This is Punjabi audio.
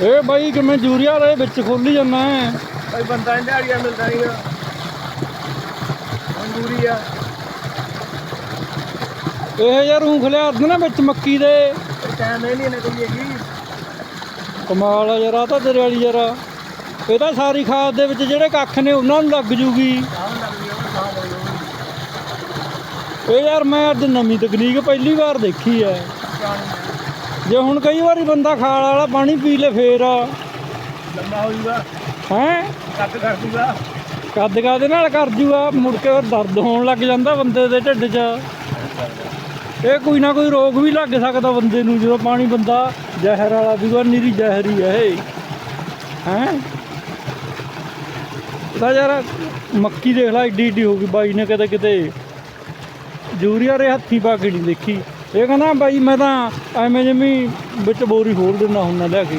ਇਹ ਬਾਈ ਕਿਵੇਂ ਜੂਰੀਆ ਦੇ ਵਿੱਚ ਖੋਲੀ ਜਾਂਦਾ ਹੈ ਭਾਈ ਬੰਦਾ ਨਹੀਂ ਦਿਹਾੜੀਆ ਮਿਲਦਾ ਨਹੀਂ ਮਨਜ਼ੂਰੀ ਆ। ਇਹ ਯਾਰ ਊਂ ਖਲਿਆ ਨਾ ਵਿੱਚ ਮੱਕੀ ਦੇ। ਟਾਈਮ ਇਹ ਨਹੀਂ ਨਾ ਕੋਈ ਹੈਗੀ। ਕਮਾਲ ਆ ਯਾਰ ਆ ਤਾਂ ਤੇਰੇ ਵਾਲੀ ਯਾਰ। ਇਹ ਤਾਂ ਸਾਰੀ ਖਾਦ ਦੇ ਵਿੱਚ ਜਿਹੜੇ ਕੱਖ ਨੇ ਉਹਨਾਂ ਨੂੰ ਲੱਗ ਜੂਗੀ। ਉਹ ਸਾਹ ਇਹ ਯਾਰ ਮੈਂ ਅੱਜ ਨਵੀਂ ਤਕਨੀਕ ਪਹਿਲੀ ਵਾਰ ਦੇਖੀ ਐ। ਜੇ ਹੁਣ ਕਈ ਵਾਰੀ ਬੰਦਾ ਖਾਲ ਵਾਲਾ ਪਾਣੀ ਪੀ ਲੇ ਫੇਰ। ਲੰਮਾ ਹੋ ਜੂਗਾ। ਹੈ? ਕੱਟ ਕਰ ਦੂਗਾ। ਕੱਦ ਕਾਦੇ ਨਾਲ ਕਰ ਜੂਗਾ? ਮੁੜ ਕੇ ਫਿਰ ਦਰਦ ਹੋਣ ਲੱਗ ਜਾਂਦਾ ਬੰਦੇ ਦੇ ਢਿੱਡ 'ਚ। ਇਹ ਕੋਈ ਨਾ ਕੋਈ ਰੋਗ ਵੀ ਲੱਗ ਸਕਦਾ ਬੰਦੇ ਨੂੰ ਜਦੋਂ ਪਾਣੀ ਬੰਦਾ ਜ਼ਹਿਰ ਵਾਲਾ ਪੀਵਾ ਨਿਰੀ ਜ਼ਹਿਰ ਹੀ ਹੈ ਇਹ। ਹੈ? ਤਾਂ ਯਾਰ ਮੱਕੀ ਦੇਖ ਲੈ ਏਡੀ ਏਡੀ ਹੋ ਗਈ ਬਾਈ ਨੇ ਕਿਤੇ ਕਿਤੇ। ਜੂਰੀਆ ਰੇ ਹੱਥੀ ਪਾ ਕੇ ਨਹੀਂ ਦੇਖੀ। ਇਹ ਕਹਿੰਦਾ ਬਾਈ ਮੈਂ ਤਾਂ ਐਵੇਂ ਜਿਵੇਂ ਵਿੱਚ ਬੋਰੀ ਖੋਲ ਦਿੰਦਾ ਹੁੰਦਾ ਲੈ ਕੇ।